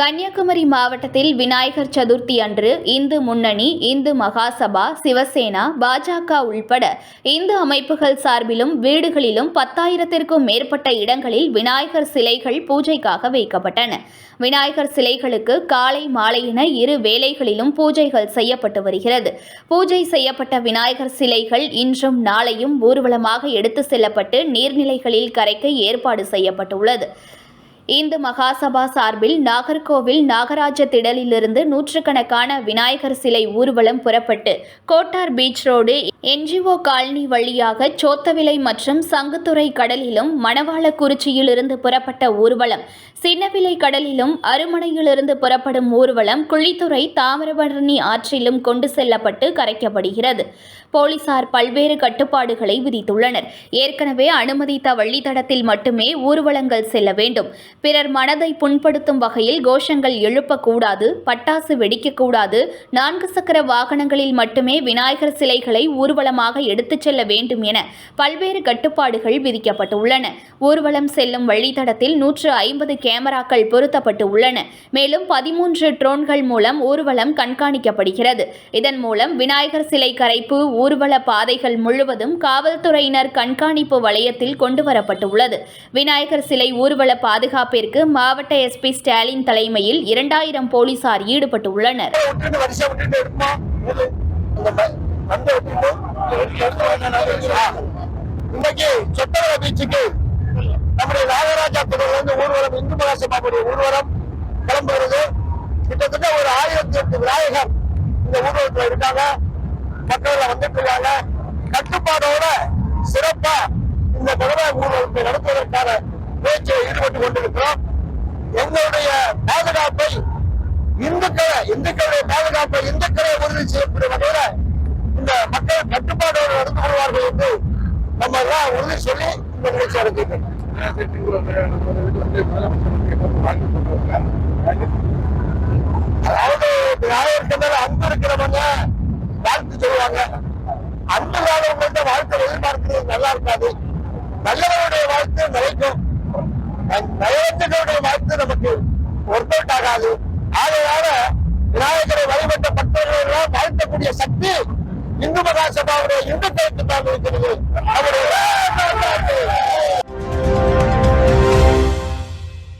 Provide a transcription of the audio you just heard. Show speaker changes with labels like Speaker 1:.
Speaker 1: கன்னியாகுமரி மாவட்டத்தில் விநாயகர் சதுர்த்தி அன்று இந்து முன்னணி இந்து மகாசபா சிவசேனா பாஜக உள்பட இந்து அமைப்புகள் சார்பிலும் வீடுகளிலும் பத்தாயிரத்திற்கும் மேற்பட்ட இடங்களில் விநாயகர் சிலைகள் பூஜைக்காக வைக்கப்பட்டன. விநாயகர் சிலைகளுக்கு காலை மாலை என இரு வேளைகளிலும் பூஜைகள் செய்யப்பட்டு வருகிறது. பூஜை செய்யப்பட்ட விநாயகர் சிலைகள் இன்றும் நாளையும் ஊர்வலமாக எடுத்து செல்லப்பட்டு நீர்நிலைகளில் கரைக்க ஏற்பாடு செய்யப்பட்டுள்ளது. இந்து மகாசபா சார்பில் நாகர்கோவில் நாகராஜ திடலிலிருந்து நூற்றுக்கணக்கான விநாயகர் சிலை ஊர்வலம் புறப்பட்டு Kottar beach road NGO colony வழியாக சோத்தவிலை மற்றும் சங்குத்துறை கடலிலும் மணவாளக்குறிச்சியிலிருந்து புறப்பட்ட ஊர்வலம் சின்னவிலை கடலிலும் அருமனையிலிருந்து புறப்படும் ஊர்வலம் குழித்துறை தாமிரபரணி ஆற்றிலும் கொண்டு செல்லப்பட்டு கரைக்கப்படுகிறது. போலீசார் பல்வேறு கட்டுப்பாடுகளை விதித்துள்ளனர். ஏற்கனவே அனுமதித்த வழித்தடத்தில் மட்டுமே ஊர்வலங்கள் செல்ல வேண்டும். பிறர் மனதை புண்படுத்தும் வகையில் கோஷங்கள் எழுப்பக்கூடாது பட்டாசு வெடிக்கக்கூடாது நான்கு சக்கர வாகனங்களில் மட்டுமே விநாயகர் சிலைகளை ஊர்வலமாக எடுத்துச் செல்ல வேண்டும் என பல்வேறு கட்டுப்பாடுகள் விதிக்கப்பட்டுள்ளன. ஊர்வலம் செல்லும் வழித்தடத்தில் நூற்று ஐம்பது கேமராக்கள் பொருத்தப்பட்டு உள்ளன மேலும் பதிமூன்று ட்ரோன்கள் மூலம் ஊர்வலம் கண்காணிக்கப்படுகிறது. இதன் மூலம் விநாயகர் சிலை கரைப்பு ஊர்வல பாதைகள் முழுவதும் காவல்துறையினர் கண்காணிப்பு வளையத்தில் கொண்டுவரப்பட்டுள்ளது. விநாயகர் சிலை ஊர்வல பாதுகாப்பிற்கு மாவட்ட எஸ்பி ஸ்டாலின் தலைமையில் இரண்டாயிரம் போலீசார் ஈடுபட்டுள்ளனர்.
Speaker 2: அந்த இன்னைக்கு சொத்தவர பீச்சுக்கு நம்முடைய நாகராஜா திருவிழா இருந்து ஊர்வலம் இந்து மகாசபாவுடைய ஊர்வலம் கிளம்புகிறது கிட்டத்தட்ட ஒரு ஆயிரத்தி எட்டு விநாயகர் இந்த ஊர்வலத்துல இருக்காங்க. மக்கள் வந்துட்டு இருக்காங்க. கட்டுப்பாடோட சிறப்பா இந்த தடவை ஊர்வலத்தை நடத்துவதற்கான முயற்சியில் ஈடுபட்டு கொண்டிருக்கிறோம். எங்களுடைய பாதுகாப்பை இந்துக்களை இந்துக்களுடைய பாதுகாப்பை இந்துக்களை உறுதி செய்யக்கூடிய வகையில நம்ம எல்லாம் உறுதி சொல்லி இந்த நிகழ்ச்சி நடத்திட்டு அதாவது விநாயகருக்கு மேல அன்பு இருக்கிறவங்க வாழ்த்து சொல்லுவாங்க. அன்பு இல்லாதவங்கள்ட்ட வாழ்க்கை எதிர்பார்க்கிறது நல்லா இருக்காது. நல்லவருடைய வாழ்த்து நிலைக்கும். நயவத்துகளுடைய வாழ்த்து நமக்கு ஒர்க் அவுட் ஆகாது. ஆகையால விநாயகரை வழிபட்ட பக்தர்கள் எல்லாம் வாழ்த்தக்கூடிய சக்தி இந்து மகாசபாவுடைய இந்துக்களுக்கு தான் இருக்கிறது.